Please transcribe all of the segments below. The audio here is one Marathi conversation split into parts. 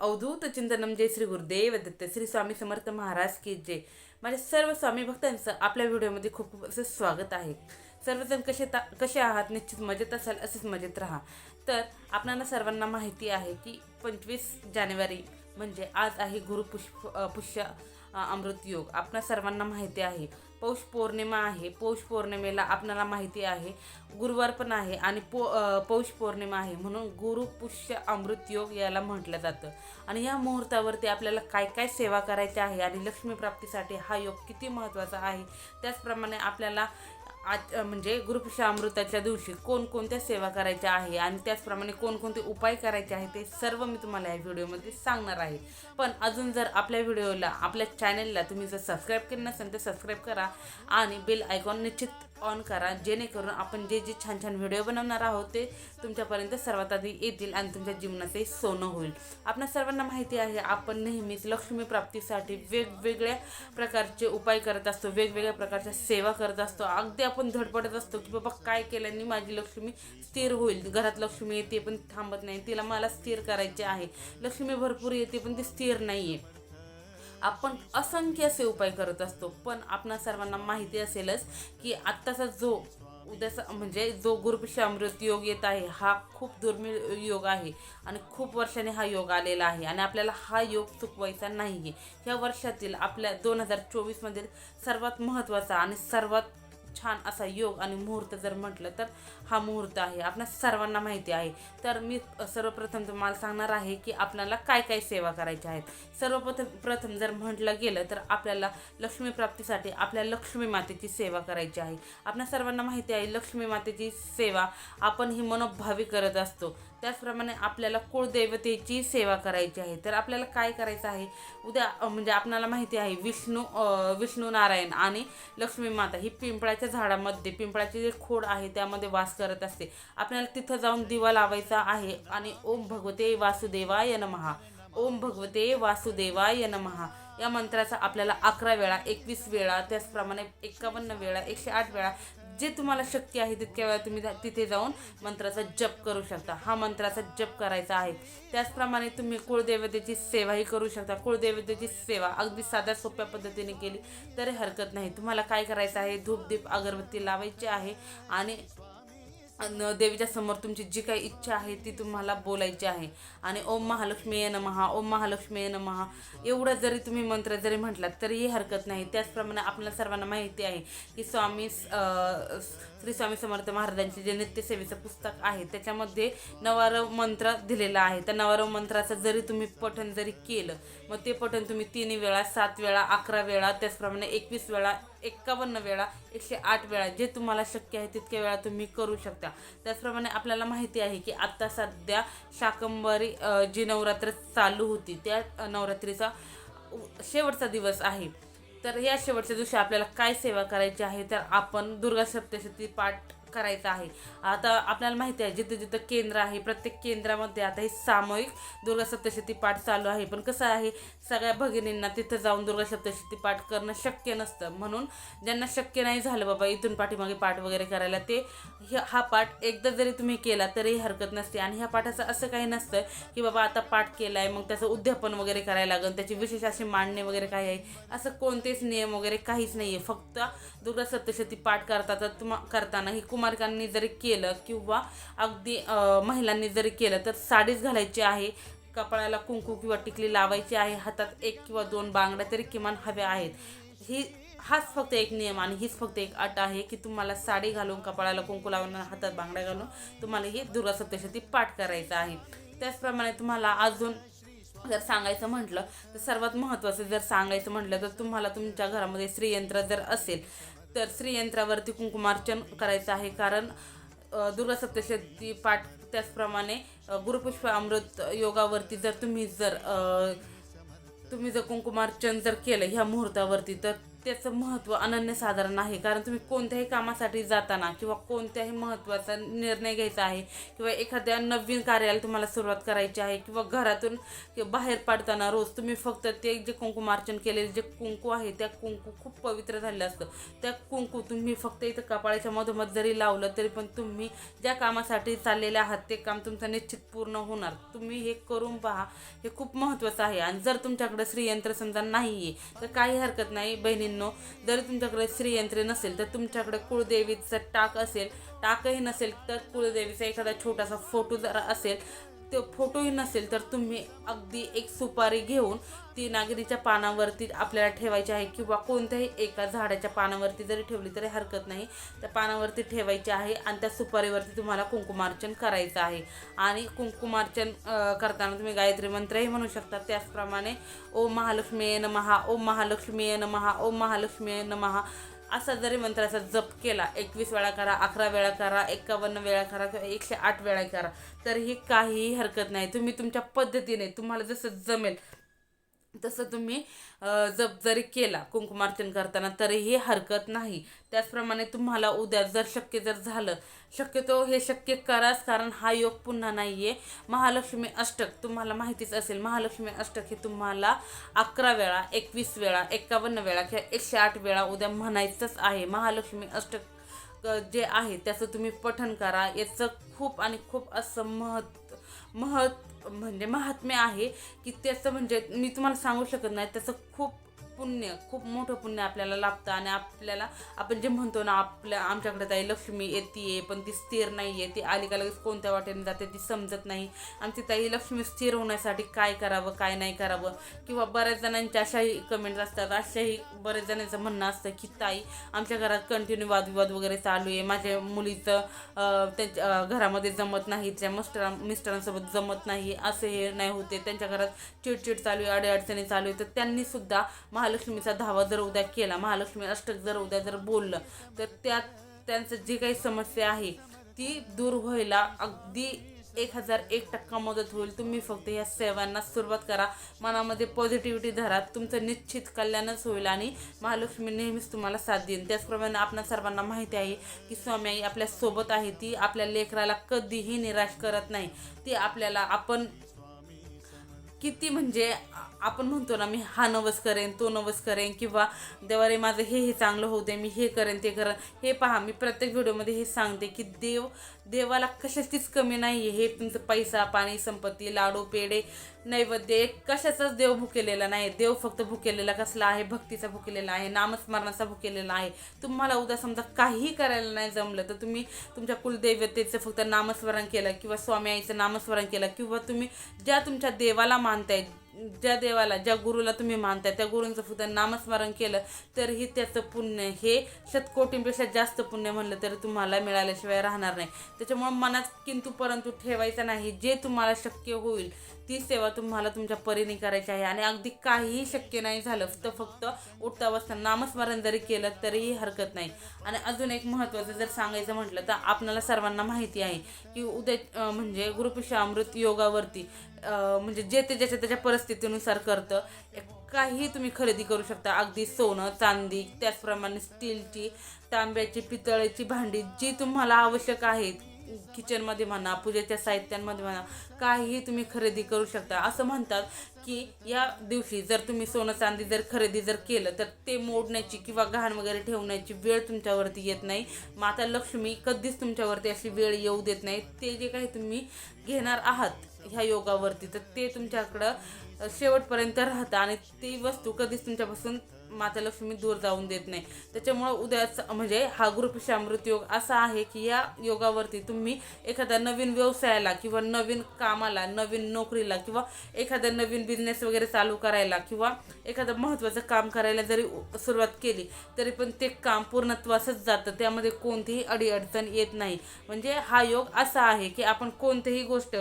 अवधूत चिंतनम जय श्री गुरुदेव दत्त श्री स्वामी समर्थ महाराज की जय. माझ्या सर्व स्वामी भक्तांचं आपल्या व्हिडिओमध्ये खूप खूप असं स्वागत आहे. सर्वजण कसे ता कसे आहात निश्चित मजेत असाल असेच मजेत राहा. तर आपणाला सर्वांना माहिती आहे की पंचवीस जानेवारी म्हणजे आज आहे गुरुपुष्प पुष्य अमृत योग. आपणा सर्वांना माहिती आहे. पौष पौर्णिमा आहे. पौष पौर्णिमेला आपणाला माहिती आहे गुरुवार पण आहे आणि पो पौष पौर्णिमा आहे म्हणून गुरुपुष्य अमृत योग याला म्हटलं जातं. आणि या मुहूर्तावरती आपल्याला काय काय सेवा करायची आहे आणि लक्ष्मी प्राप्तीसाठी हा योग किती महत्त्वाचा आहे त्याचप्रमाणे आपल्याला आज म्हणजे गुरुपुष्य अमृताच्या दिवशी कोणकोणत्या सेवा करायच्या आहे आणि त्याचप्रमाणे कोणकोणते उपाय करायचे आहे ते सर्व मी तुम्हाला या व्हिडिओमध्ये सांगणार आहे. पण अजून जर आपल्या व्हिडिओला आपल्या चॅनलला तुम्ही जर सबस्क्राईब केलं नसेल तर सबस्क्राईब करा आणि बेल आयकॉन निश्चित ऑन करा जेणेकरून आपण जे जे छान छान व्हिडिओ बनवणार आहोत ते तुमच्यापर्यंत सर्वात आधी येतील आणि तुमच्या जीवनाचंही सोनं होईल. आपल्या सर्वांना माहिती आहे आपण नेहमीच लक्ष्मी प्राप्तीसाठी वेगवेगळ्या प्रकारचे उपाय करत असतो वेगवेगळ्या प्रकारच्या सेवा करत असतो. अगदी आपण धडपडत असतो की बाबा काय केल्याने माझी लक्ष्मी स्थिर होईल. घरात लक्ष्मी येते पण थांबत नाही तिला मला स्थिर करायचे आहे. लक्ष्मी भरपूर येते पण ती स्थिर नाही आहे आपण असंख्य असे उपाय करत असतो. पण आपणा सर्वांना माहिती असेलच की आत्ताचा जो उद्याचा म्हणजे जो गुरुपिशामृत योग येत आहे हा खूप दुर्मिळ योग आहे आणि खूप वर्षाने हा योग आलेला आहे आणि आपल्याला हा योग चुकवायचा नाही आहे ह्या वर्षातील आपल्या दोन हजार चोवीसमधील सर्वात महत्त्वाचा आणि सर्वात छान असा योग आणि मुहूर्त जर म्हटलं तर हा मुहूर्त आहे आपल्या सर्वांना माहिती आहे. तर मी सर्वप्रथम तुम्हाला सांगणार आहे की आपल्याला काय काय सेवा करायच्या आहेत. सर्वप्रथम प्रथम जर म्हटलं गेलं तर आपल्याला लक्ष्मी प्राप्तीसाठी आपल्या लक्ष्मी मातेची सेवा करायची आहे. आपल्या सर्वांना माहिती आहे लक्ष्मी मातेची सेवा आपण ही मनोभावी करत असतो. त्याचप्रमाणे आपल्याला कुळदेवतेची सेवा करायची आहे. तर आपल्याला काय करायचं आहे? उद्या म्हणजे आपल्याला माहिती आहे विष्णू विष्णू नारायण आणि लक्ष्मी माता ही पिंपळाच्या झाडामध्ये पिंपळाचे जे खोड आहे त्यामध्ये वास करत असते. आपल्याला तिथं जाऊन दिवा लावायचा आहे आणि ओम भगवते वासुदेवाय नमहा ओम भगवते वासुदेवाय नमहा या मंत्राचा आपल्याला अकरा वेळा एकवीस वेळा त्याचप्रमाणे एकावन्न वेळा एकशे आठ वेळा जे तुम्हाला शक्य आहे तितक्या वेळा तुम्ही जा- तिथे जाऊन मंत्राचा जप करू शकता. हा मंत्राचा जप करायचा आहे. त्याचप्रमाणे तुम्ही कुळदेवतेची सेवाही करू शकता. कुळदेवतेची सेवा अगदी साध्या सोप्या पद्धतीने केली तरी हरकत नाही. तुम्हाला काय करायचं आहे? धूप दीप अगरबत्ती लावायची आहे आणि अन देवीच्या समोर तुमची जी काही इच्छा आहे ती तुम्हाला बोलायची आहे. आणि ओम महालक्ष्मी नमहा ओम महालक्ष्मी नमहा. एवढं जरी तुम्ही मंत्र जरी म्हटलात तरीही हरकत नाही. त्याचप्रमाणे आपल्या सर्वांना माहिती आहे की स्वामी श्री स्वामी समर्थ महाराजांचे जे नित्यसेवेचं पुस्तक आहे त्याच्यामध्ये नवारव मंत्र दिलेला आहे. त्या नवारव मंत्राचं जरी तुम्ही पठण जरी केलं मग ते पठण तुम्ही तीन वेळा सात वेळा अकरा वेळा त्याचप्रमाणे एकवीस वेळा एक्कावन्न वेळा एकशे आठ वेळा जे तुम्हाला शक्य आहे तितक्या वेळा तुम्ही करू शकता. त्याचप्रमाणे आपल्याला माहिती आहे की आत्ता सध्या शाकंबरी जी नवरात्र चालू होती त्या नवरात्रीचा शेवटचा दिवस आहे. तर या शेवटच्या दिवशी आपल्याला काय सेवा करायची आहे तर आपण दुर्गा सप्तशती पाठ करायचं आहे. आता आपल्याला माहिती आहे जिथं जिथं केंद्र आहे प्रत्येक केंद्रामध्ये आता हे सामूहिक दुर्गा सप्तशती पाठ चालू आहे. पण कसं आहे सगळ्या भगिनींना तिथं जाऊन दुर्गा सप्तशती पाठ करणं शक्य नसतं. म्हणून ज्यांना शक्य नाही झालं बाबा इथून पाठीमागे पाठ वगैरे करायला ते हे- हा पाठ एकदा जरी तुम्ही केला तरीही हरकत नसते. आणि ह्या पाठाचं असं काही नसतं की बाबा आता पाठ केला आहे मग त्याचं उद्यापन वगैरे करायला लागेल त्याची विशेष अशी मांडणी वगैरे काय आहे. असं कोणतेच नियम वगैरे काहीच नाही आहे फक्त दुर्गा सप्तशती पाठ करता तर तुम्हा करताना ही कुमारकांनी जरी केलं किंवा अगदी महिलांनी जरी केलं तर साडीच घालायची आहे कपाळाला कुंकू किंवा टिकली लावायची आहे हातात एक किंवा दोन बांगड्या तरी किमान हव्या आहेत. ही हाच फक्त एक नियम आणि हीच फक्त एक अट आहे की तुम्हाला साडी घालून कपाळाला कुंकू लावून हातात बांगड्या घालून तुम्हाला ही दुर्गा सप्तशती पाठ करायचं आहे. त्याचप्रमाणे तुम्हाला अजून जर सांगायचं म्हटलं तर सर्वात महत्त्वाचं जर सांगायचं म्हटलं तर तुम्हाला तुमच्या घरामध्ये श्रीयंत्र जर असेल तर श्रीयंत्रावरती कुंकुमार्चन करायचं आहे. कारण दुर्गा सप्तशती पाठ त्याचप्रमाणे गुरुपुष्प अमृत योगावरती जर तुम्ही जर तुम्ही जर कुंकुमार्चन जर केलं ह्या मुहूर्तावरती तर त्याचं महत्त्व अनन्यसाधारण आहे. कारण तुम्ही कोणत्याही कामासाठी जाताना किंवा कोणत्याही महत्त्वाचा निर्णय घ्यायचा आहे किंवा एखाद्या नवीन कार्याला तुम्हाला सुरुवात करायची आहे किंवा घरातून बाहेर पडताना रोज तुम्ही फक्त ते जे कुंकुमार्चन केलेले जे कुंकू आहे त्या कुंकू खूप पवित्र झालेलं असतं. त्या कुंकू तुम्ही फक्त इथं कपाळाच्या मधोमध जरी लावलं तरी पण तुम्ही ज्या कामासाठी चाललेले आहात ते काम तुमचं निश्चित पूर्ण होणार. तुम्ही हे करून पहा हे खूप महत्त्वाचं आहे. आणि जर तुमच्याकडे श्रीयंत्र समजा नाही आहे तर काही हरकत नाही. बहिणी बहिणींनो जर तुमच्याकडे श्रीयंत्रे नसेल तर तुमच्याकडे कुळदेवीचं टाक असेल टाकही नसेल तर कुळदेवीचा एखादा छोटासा फोटो जर असेल तो फोटोही नसेल तर तुम्ही अगदी एक सुपारी घेऊन ती नागरीच्या पानावरती आपल्याला ठेवायची आहे किंवा कोणत्याही एका झाडाच्या पानावरती जरी ठेवली तरी हरकत नाही. त्या पानावरती ठेवायची आहे आणि त्या सुपारीवरती तुम्हाला कुंकुमार्चन करायचं आहे. आणि कुंकुमार्चन करताना तुम्ही गायत्री मंत्रही म्हणू शकता. त्याचप्रमाणे ओम महालक्ष्मी नमहा ओम महालक्ष्मी नमहा ओम महालक्ष्मी नमहा असा जरी मंत्राचा जप केला एकवीस वेळा करा अकरा वेळा करा एकावन्न वेळा करा किंवा एकशे आठ वेळा करा तरीही काहीही हरकत नाही. तुम्ही तुमच्या पद्धतीने तुम्हाला जसं जमेल तसं तुम्ही जप जरी केला कुंकुमार्चन करताना तरीही हरकत नाही. त्याचप्रमाणे तुम्हाला उद्या जर शक्य जर झालं शक्यतो हे शक्य कराच कारण हा योग पुन्हा नाही आहे महालक्ष्मी अष्टक तुम्हाला माहितीच असेल महालक्ष्मी अष्टक हे तुम्हाला अकरा वेळा एकवीस वेळा एकावन्न वेळा किंवा एकशे आठ वेळा उद्या म्हणायचंच आहे. महालक्ष्मी अष्टक जे आहे त्याचं तुम्ही पठन करा. याचं खूप आणि खूप असं महत् महत् म्हणजे महात्म्य आहे की त्याचं म्हणजे मी तुम्हाला सांगू शकत नाही. त्याचं खूप पुण्य खूप मोठं पुण्य आपल्याला लाभतं आणि आपल्याला आपण जे म्हणतो ना आपल्या आमच्याकडे ताई लक्ष्मी येते पण ती स्थिर नाही आहे ती आली का लगेच कोणत्या वाटेने जाते ती समजत नाही. आमची ताई लक्ष्मी स्थिर होण्यासाठी काय करावं काय नाही करावं? किंवा बऱ्याच जणांच्या अशाही कमेंट्स असतात. अशाही बऱ्याच जणांचं म्हणणं असतं की ताई आमच्या घरात कंटिन्यू वादविवाद वगैरे चालू आहे. माझ्या मुलीचं त्यांच्या घरामध्ये जमत नाही. त्या मिस्टरा मिस्टरांसोबत जमत नाही. असे हे नाही होते. त्यांच्या घरात चिडचिड चालू आहे अडीअडचणी चालू आहे. तर त्यांनीसुद्धा महा महालक्ष्मीचा धावा जर उद्या केला महालक्ष्मी अष्टक जर उद्या जर बोललं तर त्यात त्यांचं जी काही समस्या आहे ती दूर व्हायला अगदी एक हजार एक टक्का मदत होईल. तुम्ही फक्त या सेवांना सुरुवात करा. मनामध्ये पॉझिटिव्हिटी धरा. तुमचं निश्चित कल्याणच होईल आणि महालक्ष्मी नेहमीच तुम्हाला साथ देईल. त्याचप्रमाणे आपण सर्वांना माहिती आहे की स्वामी आई आपल्यासोबत आहे. ती आपल्या लेकराला कधीही निराश करत नाही. ती आपल्याला आपण किती म्हणजे आपण म्हणतो ना मी हा नवस करेन तो नवस करेन किंवा देवारे माझं हे हे चांगलं होऊ दे मी हे करेन ते करेन. हे पहा मी प्रत्येक व्हिडिओमध्ये हे सांगते की देव देवाला कशाचीच कमी नाही आहे हे तुमचं पैसा पाणी संपत्ती लाडू पेढे नैवेद्य कशाचाच देव भुकेलेला नाही देव फक्त भुकेलेला कसला आहे? भक्तीचा भुकेलेला आहे नामस्मरणाचा भुकेलेला आहे. तुम्हाला उद्या समजा काहीही करायला नाही जमलं तर तुम्ही तुमच्या कुलदैवतेचं फक्त नामस्मरण केलं किंवा स्वामी आईचं नामस्मरण केलं किंवा तुम्ही ज्या तुमच्या देवाला मानताय ज्या देवाला ज्या गुरुला तुम्ही मानताय त्या गुरूंचं फक्त नामस्मरण केलं तरीही त्याचं पुण्य हे शतकोटींपेक्षा जास्त पुण्य म्हणलं तरी तुम्हाला मिळाल्याशिवाय राहणार नाही. त्याच्यामुळे मनात किंतु परंतु ठेवायचं नाही. जे तुम्हाला शक्य होईल ती सेवा तुम्हाला तुमच्या परीने करायची आहे. आणि अगदी काहीही शक्य नाही झालं तर फक्त उठता बसता नामस्मरण जरी केलं तरीही हरकत नाही. आणि अजून एक महत्त्वाचं जर सांगायचं म्हटलं तर आपल्याला सर्वांना माहिती आहे की उद्या म्हणजे गुरुपुष्य अमृत योगावरती म्हणजे जे ते ज्याच्या त्याच्या परिस्थितीनुसार करतं काही तुम्ही खरेदी करू शकता. अगदी सोनं चांदी त्याचप्रमाणे स्टीलची तांब्याची पितळेची भांडी जी तुम्हाला आवश्यक आहेत किचनमध्ये म्हणा पूजेच्या साहित्यांमध्ये म्हणा काहीही तुम्ही खरेदी करू शकता. असं म्हणतात की या दिवशी जर तुम्ही सोनं चांदी जर खरेदी जर केलं तर ते मोडण्याची किंवा घाण वगैरे ठेवण्याची वेळ तुमच्यावरती येत नाही. माता लक्ष्मी कधीच तुमच्यावरती अशी वेळ येऊ देत नाही. ते जे काही तुम्ही घेणार आहात ह्या योगावरती तर ते तुमच्याकडं शेवटपर्यंत राहतं आणि ती वस्तू कधीच तुमच्यापासून माता लक्ष्मी दूर जाऊन देत नाही. त्याच्यामुळं उद्याच म्हणजे हा गुरुपिशा योग असा आहे की या योगावरती तुम्ही एखाद्या नवीन व्यवसायाला किंवा नवीन कामाला नवीन नोकरीला किंवा एखादा नवीन बिझनेस वगैरे चालू करायला किंवा एखादं महत्त्वाचं काम करायला जरी सुरुवात केली तरी पण ते काम पूर्णत्वासच जातं. त्यामध्ये कोणतीही अडीअडचण येत नाही. म्हणजे हा योग असा आहे की आपण कोणतीही गोष्ट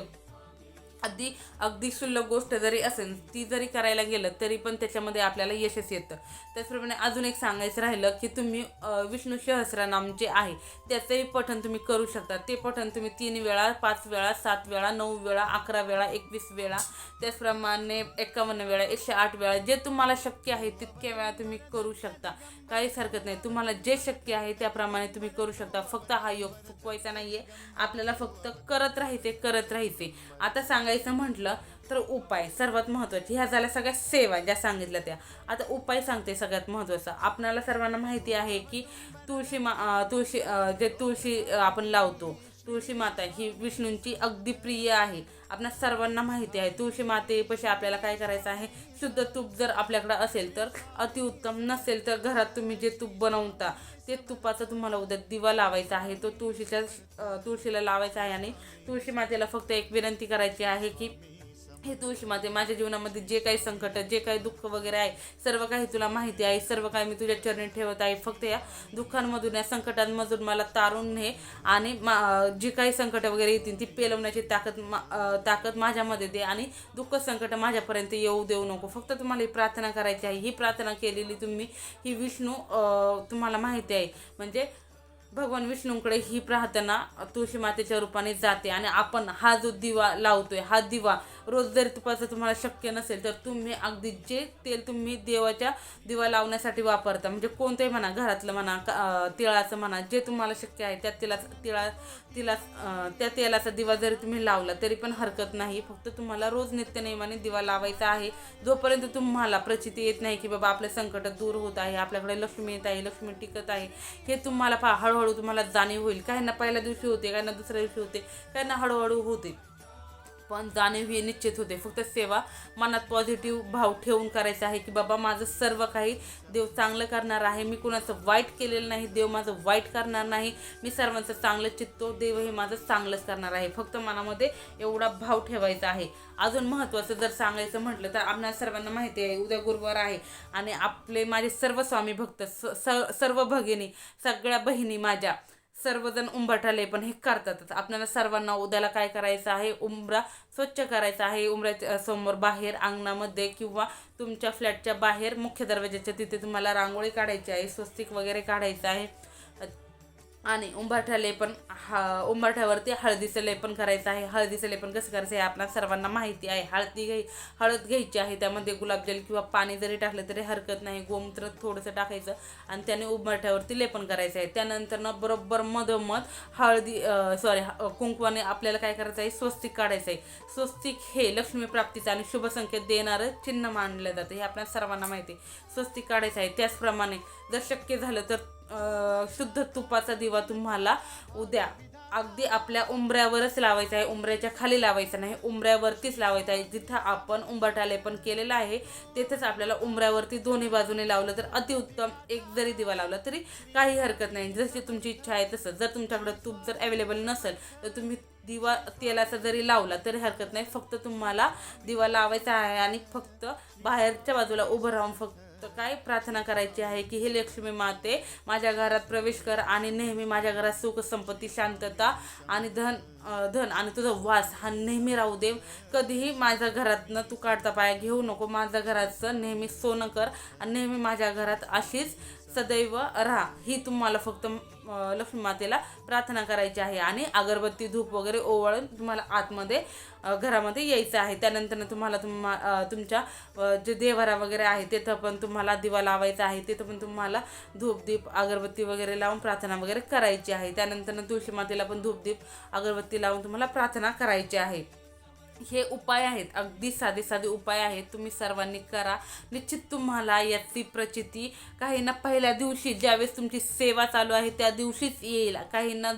अगदी अगदी क्षुल्लक गोष्ट जरी असेल ती जरी करायला गेलं तरी पण त्याच्यामध्ये आपल्याला यशच येतं. त्याचप्रमाणे अजून एक सांगायचं राहिलं की तुम्ही विष्णू सहस्रनाम जे आहे त्याचंही पठण तुम्ही करू शकता. ते पठण तुम्ही तीन वेळा पाच वेळा सात वेळा नऊ वेळा अकरा वेळा एकवीस वेळा त्याचप्रमाणे एकावन्न वेळा एकशे आठ वेळा जे तुम्हाला शक्य आहे तितक्या वेळा तुम्ही करू शकता. काहीच हरकत नाही. तुम्हाला जे शक्य आहे त्याप्रमाणे तुम्ही करू शकता. फक्त हा योग चुकवायचा नाही आहे आपल्याला फक्त करत राहायचे करत राहायचे आता सांगायचं म्हटलं तर उपाय सर्वात महत्त्वाची ह्या झाल्या सगळ्या सेवा ज्या सांगितल्या त्या. आता उपाय सांगते सगळ्यात महत्त्वाचा आपणाला सर्वांना माहिती आहे की तुळशी मा तुळशी जे तुळशी आपण लावतो तुळशी माता ही विष्णूंची अगदी प्रिय आहे. आपल्या सर्वांना माहिती आहे तुळशी मातेपाशी आपल्याला काय करायचं आहे? शुद्ध तूप जर आपल्याकडं असेल तर अतिउत्तम नसेल तर घरात तुम्ही जे तूप बनवता ते तुपाचा तुम्हाला उद्या दिवा लावायचा आहे. तो तुळशीच्या तुळशीला लावायचा आहे आणि तुळशी मातेला फक्त एक विनंती करायची आहे की हे तुळशी माते माझ्या जीवनामध्ये जे काही संकट जे काही दुःख वगैरे आहे सर्व काही तुला माहिती आहे सर्व काही मी तुझ्या चरणी ठेवत आहे. फक्त या दुःखांमधून या संकटांमधून मला तारून ने आणि मा जी काही संकट वगैरे येतील ती पेलवण्याची ताकद मा ताकद माझ्यामध्ये दे आणि दुःख संकट माझ्यापर्यंत येऊ देऊ नको. फक्त तुम्हाला ही प्रार्थना करायची आहे. ही प्रार्थना केलेली तुम्ही ही विष्णू तुम्हाला माहिती आहे. म्हणजे भगवान विष्णूंकडे ही प्रार्थना तुळशी मातेच्या रूपाने जाते आणि आपण हा जो दिवा लावतोय हा दिवा रोज जरी तुपाचं तुम्हाला शक्य नसेल तर तुम्ही अगदी जे तेल तुम्ही देवाच्या दिवा लावण्यासाठी वापरता म्हणजे कोणतंही म्हणा घरातलं म्हणा का- तिळाचं म्हणा जे तुम्हाला शक्य आहे त्या तिला तिळा तिला त्या तेलाचा दिवा जरी तुम्ही लावला तरी पण हरकत नाही. फक्त तुम्हाला रोज नित्यनेमाने दिवा लावायचा आहे. जोपर्यंत तुम्हाला प्रचिती येत नाही की बाबा आपले संकट दूर होत आहे आपल्याकडे लक्ष्मी येत आहे लक्ष्मी टिकत आहे हे तुम्हाला पहा हळूहळू तुम्हाला जाणीव होईल. काहींना पहिल्या दिवशी होते काहींना दुसऱ्या दिवशी होते काहींना हळूहळू होते. पण जाणीव ही निश्चित होते. फक्त सेवा मनात पॉझिटिव्ह भाव ठेवून करायचा आहे की बाबा माझं सर्व काही देव चांगलं करणार आहे. मी कुणाचं वाईट केलेलं नाही. देव माझं वाईट करणार नाही. मी सर्वांचं चांगलं चित्तो. देव हे माझं चांगलंच करणार आहे. फक्त मनामध्ये एवढा भाव ठेवायचा आहे. अजून महत्त्वाचं जर सांगायचं म्हटलं तर आपल्या सर्वांना माहिती आहे उद्या गुरुवार आहे आणि आपले माझे सर्व स्वामी भक्त स स- सर्व भगिनी सगळ्या बहिणी माझ्या सर्वजण उंबरठाले पण हे करतातच. आपल्याला सर्वांना उद्याला काय करायचं आहे? उंबरा स्वच्छ करायचा आहे. उंबऱ्याच्या समोर बाहेर अंगणामध्ये किंवा तुमच्या फ्लॅटच्या बाहेर मुख्य दरवाजाच्या तिथे तुम्हाला रांगोळी काढायची आहे स्वस्तिक वगैरे काढायचं आहे. आणि उंबरठा लेपन हा उंबरठ्यावरती हळदीचं लेपन करायचं आहे. हळदीचं लेपन कसं करायचं आहे आपल्या सर्वांना माहिती आहे. हळदी घ्याय हळद घ्यायची आहे. त्यामध्ये गुलाबजल किंवा पाणी जरी टाकलं तरी हरकत नाही. गोमूत्र थोडंसं टाकायचं आणि त्याने उंबरठ्यावरती लेपन करायचं आहे. त्यानंतरनं बरोबर मधोमध हळदी सॉरी कुंकवाने आपल्याला काय करायचं आहे? स्वस्तिक काढायचं आहे. स्वस्तिक हे लक्ष्मी प्राप्तीचं आणि शुभसंकेत देणारं चिन्ह मानलं जातं. हे आपल्या सर्वांना माहिती आहे. स्वस्तिक काढायचं आहे. त्याचप्रमाणे जर शक्य झालं तर शुद्ध तुपाचा दिवा तुम्हाला उद्या अगदी आपल्या उंबऱ्यावरच लावायचा आहे. उंबऱ्याच्या खाली लावायचा नाही. उंबऱ्यावरतीच लावायचं आहे. जिथं आपण उंबरठाले पण केलेलं आहे तेथेच आपल्याला उंबऱ्यावरती दोन्ही बाजूने लावलं तर अतिउत्तम एक जरी दिवा लावला तरी काही हरकत नाही. जशी तुमची इच्छा आहे तसं. जर तुमच्याकडं तूप जर अवेलेबल नसेल तर तुम्ही दिवा तेलाचा जरी लावला तरी हरकत नाही. फक्त तुम्हाला दिवा लावायचा आहे आणि फक्त बाहेरच्या बाजूला उभं राहून फक्त तर काय प्रार्थना करायची आहे की हे लक्ष्मी माते माझ्या घरात प्रवेश कर आणि नेहमी माझ्या घरात सुख संपत्ती शांतता आणि धन धन आणि तुझा वास हा नेहमी राहू दे. कधीही माझ्या घरातनं तू काढता पाया घेऊ नको. माझ्या घराचं नेहमी सोनं कर आणि नेहमी माझ्या घरात अशीच सदैव राहा. ही तुम्हाला फक्त लक्ष्मी मातेला प्रार्थना करायची आहे आणि अगरबत्ती धूप वगैरे ओवाळून तुम्हाला आतमध्ये घरामध्ये यायचं आहे. त्यानंतर तुम्हाला तुम्हा तुमच्या जे देवारा वगैरे आहे तिथं पण तुम्हाला दिवा लावायचा आहे. तिथं पण तुम्हाला धूपदीप अगरबत्ती वगैरे लावून प्रार्थना वगैरे करायची आहे. त्यानंतर तुळशी मातेला पण धूपदीप अगरबत्ती लावून तुम्हाला प्रार्थना करायची आहे. हे उपाय आहेत. अगदी साधे साधे उपाय आहेत. तुम्ही सर्वांनी करा. निश्चित तुम्हाला याची प्रचिती काहींना पहिल्या दिवशी ज्यावेळेस तुमची सेवा चालू आहे त्या दिवशीच येईल. काहींना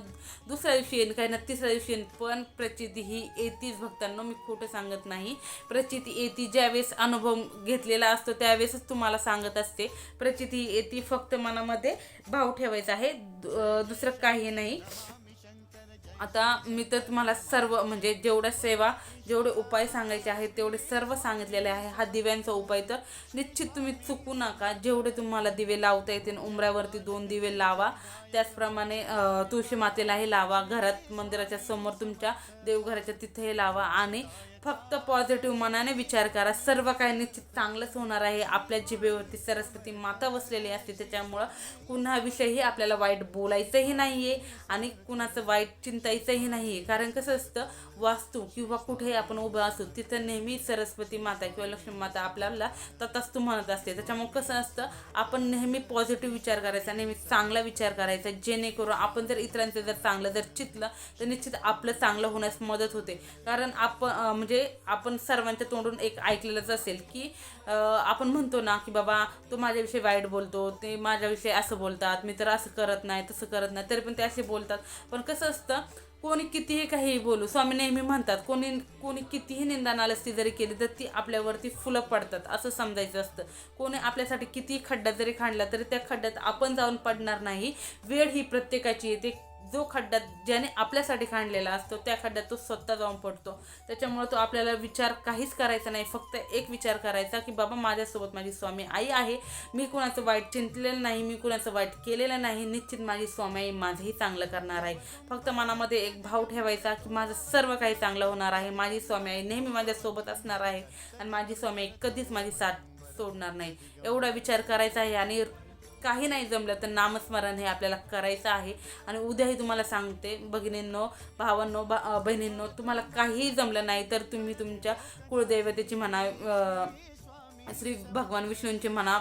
दुसऱ्या दिवशी येईल काहींना तिसऱ्या दिवशी येईल. पण प्रचिती ही येतीच भक्तांना मी खोटं सांगत नाही. प्रचिती येती ज्यावेळेस अनुभव घेतलेला असतो त्यावेळेसच तुम्हाला सांगत असते. प्रचिती येती फक्त मनामध्ये भाव ठेवायचा आहे. दु- दुसरं काही नाही. आता मी तर तुम्हाला सर्व म्हणजे जेवढ्या सेवा जेवढे उपाय सांगायचे आहेत तेवढे सर्व सांगितलेले आहे. हा दिव्यांचा उपाय तर निश्चित तुम्ही चुकू नका. जेवढे तुम्हाला दिवे लावता येतील उंबऱ्यावरती दोन दिवे लावा. त्याचप्रमाणे तुळशी मातेलाही लावा. घरात मंदिराच्या समोर तुमच्या देवघराच्या तिथेही लावा. आणि फक्त पॉझिटिव्ह मनाने विचार करा. सर्व काही निश्चित चांगलंच होणार आहे. आपल्या जिभेवरती सरस्वती माता बसलेली असते. त्याच्यामुळं कुणाविषयी आपल्याला वाईट बोलायचंही नाही आहे आणि कुणाचं वाईट चिंतायचंही नाही आहे कारण कसं असतं वास्तू किंवा कुठेही आपण उभं असू तिथं नेहमी सरस्वती माता किंवा लक्ष्मी माता आपल्याला तथास्तू म्हणत असते. त्याच्यामुळे कसं असतं आपण नेहमी पॉझिटिव्ह विचार करायचा नेहमी चांगला विचार करायचा जेणेकरून आपण जर इतरांचं जर चांगलं जर चितलं तर निश्चित आपलं चांगलं होण्यास मदत होते. कारण आपण म्हणजे आपण सर्वांच्या तोंडून एक ऐकलेलंच असेल की आपण म्हणतो ना की बाबा तो माझ्याविषयी वाईट बोलतो ते माझ्याविषयी असं बोलतात मी तर असं करत नाही तसं करत नाही तरी पण ते असे बोलतात. पण कसं असतं कोणी कितीही काहीही बोलू स्वामी नेहमी म्हणतात कोणी कोणी कितीही निंदा नालस्ती जरी केली तर ती आपल्यावरती फुलं पडतात असं समजायचं असतं. कोणी आपल्यासाठी कितीही खड्डा जरी खांडला तरी त्या खड्ड्यात आपण जाऊन पडणार नाही. वेळ ही प्रत्येकाची येते. जो खड्ड्यात ज्याने आपल्यासाठी खांडलेला असतो त्या खड्ड्यात तो स्वतः जाऊन पडतो. त्याच्यामुळे तो आपल्याला विचार काहीच करायचा नाही. फक्त एक विचार करायचा की बाबा माझ्यासोबत माझी स्वामी आई आहे. मी कुणाचं वाईट चिंतलेलं नाही. मी कुणाचं वाईट केलेलं नाही. निश्चित माझी स्वामी आई माझंही चांगलं करणार आहे. फक्त मनामध्ये एक भाव ठेवायचा की माझं सर्व काही चांगलं होणार आहे. माझी स्वामी आई नेहमी माझ्यासोबत असणार आहे. आणि माझी स्वामी आई कधीच माझी साथ सोडणार नाही. एवढा विचार करायचा आहे आणि काही नाही जमलं तर नामस्मरण हे आपल्याला करायचं आहे. आणि उद्याही तुम्हाला सांगते भगिनींनो भावांनो बा बहिणींनो तुम्हाला काहीही जमलं नाही तर तुम्ही तुमच्या कुळदैवतेची म्हणा श्री भगवान विष्णूंची म्हणा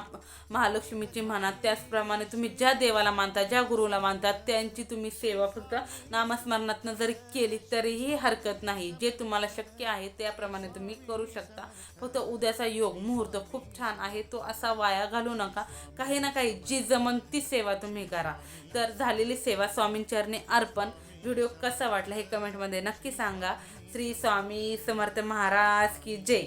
महालक्ष्मीची म्हणा त्याचप्रमाणे तुम्ही ज्या देवाला मानता ज्या गुरुला मानता त्यांची तुम्ही सेवा फक्त नामस्मरणातनं जरी केली तरीही हरकत नाही. जे तुम्हाला शक्य आहे त्याप्रमाणे तुम्ही करू शकता. फक्त उद्याचा योग मुहूर्त खूप छान आहे तो असा वाया घालू नका. काही ना काही जी जमन ती सेवा तुम्ही करा. तर झालेली सेवा स्वामींचरणी अर्पण. व्हिडिओ कसा वाटला हे कमेंटमध्ये नक्की सांगा. श्री स्वामी समर्थ महाराज की जय.